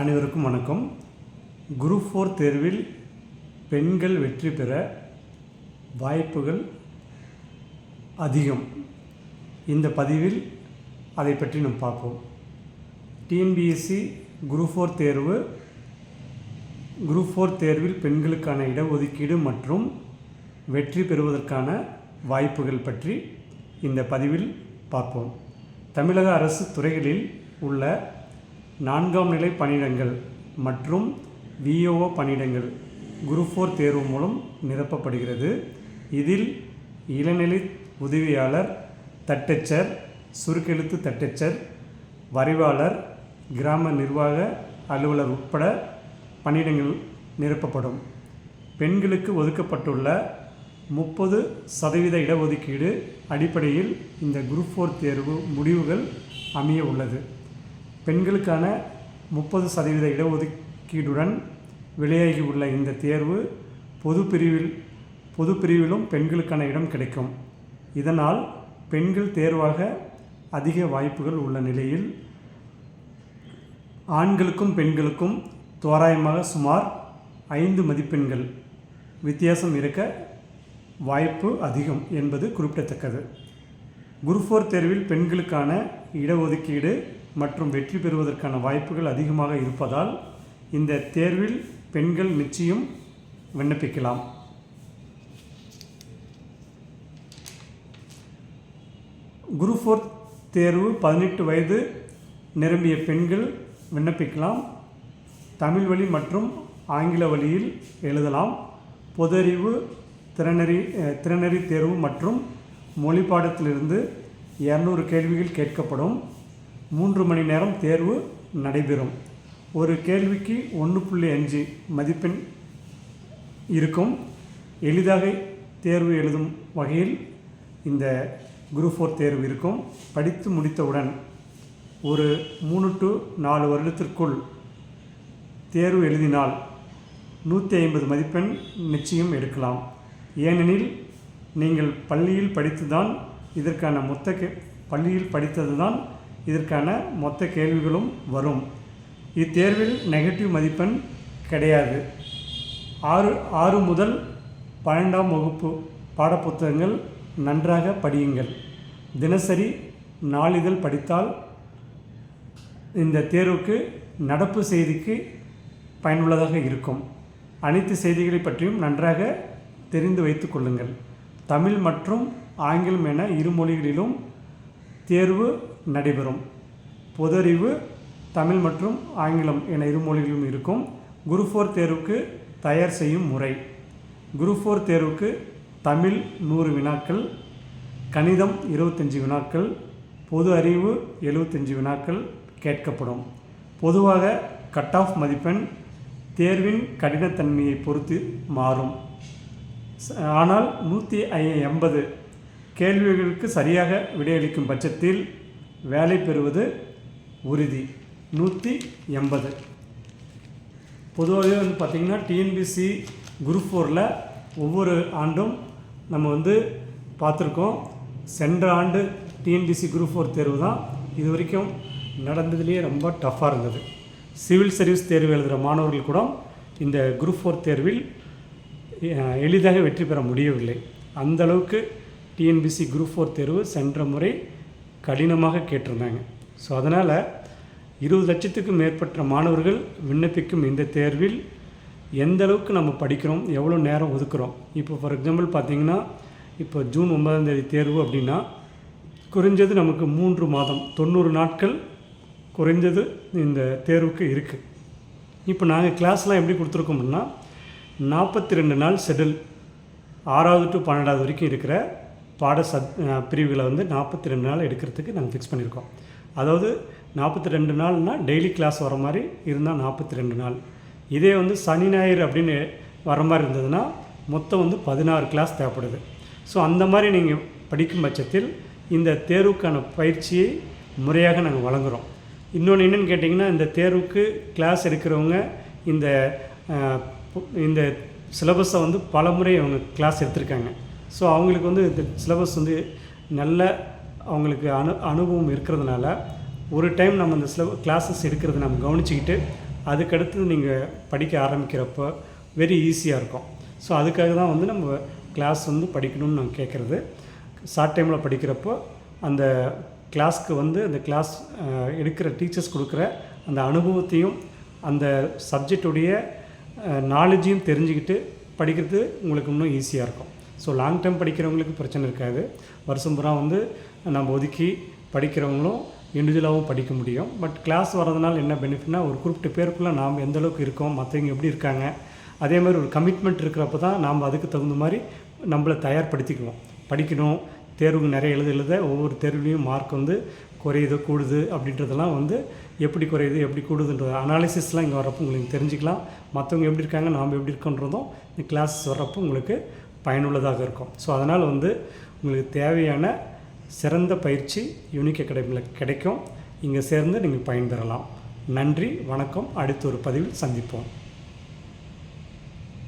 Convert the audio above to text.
அனைவருக்கும் வணக்கம். Group four தேர்வில் பெண்கள் வெற்றி பெற வாய்ப்புகள் அதிகம். இந்த பதிவில் அதை பற்றி நாம் பார்ப்போம். டிஎன்பிஎஸ்சி குரூப் ஃபோர் தேர்வு குரூப் ஃபோர் தேர்வில் பெண்களுக்கான இடஒதுக்கீடு மற்றும் வெற்றி பெறுவதற்கான வாய்ப்புகள் பற்றி இந்த பதிவில் பார்ப்போம். தமிழக அரசு துறைகளில் உள்ள நான்காம் நிலை பணியிடங்கள் மற்றும் விஓஓ பணியிடங்கள் குரூப் ஃபோர் தேர்வு மூலம் நிரப்பப்படுகிறது. இதில் இளநிலை உதவியாளர் தட்டச்சர் சுருக்கெழுத்து தட்டச்சர் வரைவாளர் கிராம நிர்வாக அலுவலர் உட்பட பணியிடங்கள் நிரப்பப்படும். பெண்களுக்கு ஒதுக்கப்பட்டுள்ள முப்பது சதவீத இடஒதுக்கீடு அடிப்படையில் இந்த குரூப் ஃபோர் தேர்வு முடிவுகள் அமைய உள்ளது. பெண்களுக்கான முப்பது சதவீத இடஒதுக்கீடுடன் வெளியாகி உள்ள இந்த தேர்வு பொது பிரிவில் பொது பிரிவிலும் பெண்களுக்கான இடம் கிடைக்கும். இதனால் பெண்கள் தேர்வாக அதிக வாய்ப்புகள் உள்ள நிலையில் ஆண்களுக்கும் பெண்களுக்கும் தோராயமாக சுமார் ஐந்து மதிப்பெண்கள் வித்தியாசம் இருக்க வாய்ப்பு அதிகம் என்பது குறிப்பிடத்தக்கது. குரூப் ஃபோர் தேர்வில் பெண்களுக்கான இடஒதுக்கீடு மற்றும் வெற்றி பெறுவதற்கான வாய்ப்புகள் அதிகமாக இருப்பதால் இந்த தேர்வில் பெண்கள் நிச்சயம் விண்ணப்பிக்கலாம். குரு ஃபோர்த் தேர்வு பதினெட்டு வயது நிரம்பிய பெண்கள் விண்ணப்பிக்கலாம். தமிழ் வழி மற்றும் ஆங்கில வழியில் எழுதலாம். பொதறிவு திறனறி திறனறி தேர்வு மற்றும் மொழி பாடத்திலிருந்து இரநூறு கேள்விகள் கேட்கப்படும். மூன்று மணி நேரம் தேர்வு நடைபெறும். ஒரு கேள்விக்கு ஒன்று புள்ளி அஞ்சு மதிப்பெண் இருக்கும். எளிதாக தேர்வு எழுதும் வகையில் இந்த குரூப் ஃபோர் தேர்வு இருக்கும். படித்து முடித்தவுடன் ஒரு மூணு டு நாலு வருடத்திற்குள் தேர்வு எழுதினால் நூற்றி ஐம்பது மதிப்பெண் நிச்சயம் எடுக்கலாம். ஏனெனில் நீங்கள் பள்ளியில் படித்துதான் இதற்கான மொத்த கே பள்ளியில் படித்தது தான் இதற்கான மொத்த கேள்விகளும் வரும். இத்தேர்வில் நெகட்டிவ் மதிப்பெண் கிடையாது. ஆறு ஆறு முதல் பன்னெண்டாம் வகுப்பு பாடப்புத்தகங்கள் நன்றாக படியுங்கள். தினசரி நாளிதழ் படித்தால் இந்த தேர்வுக்கு நடப்பு செய்திக்கு பயனுள்ளதாக இருக்கும். அனைத்து செய்திகளை பற்றியும் நன்றாக தெரிந்து வைத்துக் கொள்ளுங்கள். தமிழ் மற்றும் ஆங்கிலம் என இரு மொழிகளிலும் தேர்வு நடைபெறும். பொதறிவு தமிழ் மற்றும் ஆங்கிலம் என இரு மொழிகளும் இருக்கும். குரூப் ஃபோர் தேர்வுக்கு தயார் செய்யும் முறை. குரூப் ஃபோர் தேர்வுக்கு தமிழ் நூறு வினாக்கள் கணிதம் இருபத்தஞ்சி வினாக்கள் பொது அறிவு எழுபத்தஞ்சி வினாக்கள் கேட்கப்படும். பொதுவாக கட் ஆஃப் மதிப்பெண் தேர்வின் கடினத்தன்மையை பொறுத்து மாறும். ஆனால் நூற்றி ஐ எண்பது கேள்விகளுக்கு சரியாக விடையளிக்கும் பட்சத்தில் வேலை பெறுவது உறுதி. நூற்றி எண்பது. பொதுவாகவே வந்து பார்த்திங்கன்னா டிஎன்பிசி குரூப் ஃபோரில் ஒவ்வொரு ஆண்டும் நம்ம வந்து பார்த்துருக்கோம். சென்ற ஆண்டு டிஎன்பிசி குரூப் ஃபோர் தேர்வு தான். இது வரைக்கும் நடந்ததுலேயே ரொம்ப டஃப்பாக இருந்தது. சிவில் சர்வீஸ் தேர்வு எழுதுகிற மாணவர்கள் கூட இந்த குரூப் ஃபோர் தேர்வில் எளிதாக வெற்றி பெற முடியவில்லை. அந்த அளவுக்கு டிஎன்பிசி குரூப் ஃபோர் தேர்வு சென்ற முறை கடினமாக கேட்டிருந்தாங்க. ஸோ அதனால் இருபது லட்சத்துக்கும் மேற்பட்ட மாணவர்கள் விண்ணப்பிக்கும் இந்த தேர்வில் எந்த அளவுக்கு நம்ம படிக்கிறோம் எவ்வளோ நேரம் ஒதுக்குறோம். இப்போ ஃபார் எக்ஸாம்பிள் பார்த்தீங்கன்னா இப்போ ஜூன் ஒன்பதாம் தேதி தேர்வு அப்படின்னா குறைஞ்சது நமக்கு மூன்று மாதம் தொண்ணூறு நாட்கள் குறைஞ்சது இந்த தேர்வுக்கு இருக்குது இப்போ நாங்கள் கிளாஸ்லாம் எப்படி கொடுத்துருக்கோம்னா நாற்பத்தி ரெண்டு நாள் ஷெடியூல் ஆறாவது டு பன்னெண்டாவது வரைக்கும் இருக்கிற பாட சத் பிரிவுகளை வந்து நாற்பத்தி ரெண்டு நாள் எடுக்கிறதுக்கு நாங்கள் ஃபிக்ஸ் பண்ணியிருக்கோம். அதாவது நாற்பத்தி ரெண்டு நாள்னால் டெய்லி கிளாஸ் வர மாதிரி இருந்தால் நாற்பத்தி ரெண்டு நாள். இதே வந்து சனி ஞாயிறு அப்படின்னு வர மாதிரி இருந்ததுன்னா மொத்தம் வந்து பதினாறு கிளாஸ் தேவைப்படுது. ஸோ அந்த மாதிரி நீங்கள் படிக்கும் பட்சத்தில் இந்த தேர்வுக்கான பயிற்சியை முறையாக நாங்கள் வழங்குகிறோம் இன்னொன்று என்னென்னு கேட்டிங்கன்னா இந்த தேர்வுக்கு கிளாஸ் எடுக்கிறவங்க இந்த இந்த சிலபஸை வந்து பல முறை அவங்க கிளாஸ் எடுத்திருக்காங்க. ஸோ அவங்களுக்கு வந்து இந்த சிலபஸ் வந்து நல்ல அவங்களுக்கு அனு அனுபவம் இருக்கிறதுனால ஒரு டைம் நம்ம இந்த சில கிளாஸஸ் எடுக்கிறத நம்ம கவனிச்சிக்கிட்டு அதுக்கடுத்து நீங்கள் படிக்க ஆரம்பிக்கிறப்போ வெரி ஈஸியாக இருக்கும். ஸோ அதுக்காக தான் வந்து நம்ம கிளாஸ் வந்து படிக்கணும்னு நான் கேட்குறது ஷார்ட் டைமில் படிக்கிறப்போ அந்த கிளாஸ்க்கு வந்து அந்த கிளாஸ் எடுக்கிற டீச்சர்ஸ் கொடுக்குற அந்த அனுபவத்தையும் அந்த சப்ஜெக்டுடைய நாலேஜையும் தெரிஞ்சுக்கிட்டு படிக்கிறது உங்களுக்கு இன்னும் ஈஸியாக இருக்கும். ஸோ லாங் டேர்ம் படிக்கிறவங்களுக்கு பிரச்சனை இருக்காது. வருஷம் பூரா வந்து நம்ம ஒதுக்கி படிக்கிறவங்களும் இண்டிவிஜுவலாகவும் படிக்க முடியும். பட் கிளாஸ் வரதுனால என்ன பெனிஃபிட்னா ஒரு குறிப்பிட்ட பேருக்குள்ளே நாம் எந்த அளவுக்கு இருக்கோம் மற்றவங்க எப்படி இருக்காங்க அதே மாதிரி ஒரு கமிட்மெண்ட் இருக்கிறப்ப தான் நாம் அதுக்கு தகுந்த மாதிரி நம்மளை தயார்படுத்திக்குவோம். படிக்கணும் தேர்வுக்கு நிறைய எழுத எழுத ஒவ்வொரு தேர்வுலேயும் மார்க் வந்து குறையுது கூடுது அப்படின்றதெல்லாம் வந்து எப்படி குறையுது எப்படி கூடுதுன்றது அனாலிசிஸ்லாம் இங்கே வரப்போ உங்களுக்கு தெரிஞ்சுக்கலாம். மற்றவங்க எப்படி இருக்காங்க நாம் எப்படி இருக்கோன்றதும் இந்த கிளாஸ் வர்றப்போ உங்களுக்கு பயனுள்ளதாக இருக்கும். ஸோ அதனால் வந்து உங்களுக்கு தேவையான சிறந்த பயிற்சி யூனிக் அகாடமியில் கிடைக்கும். இங்கே சேர்ந்து நீங்கள் பயன்பெறலாம் நன்றி வணக்கம். அடுத்த ஒரு பதிவில் சந்திப்போம்.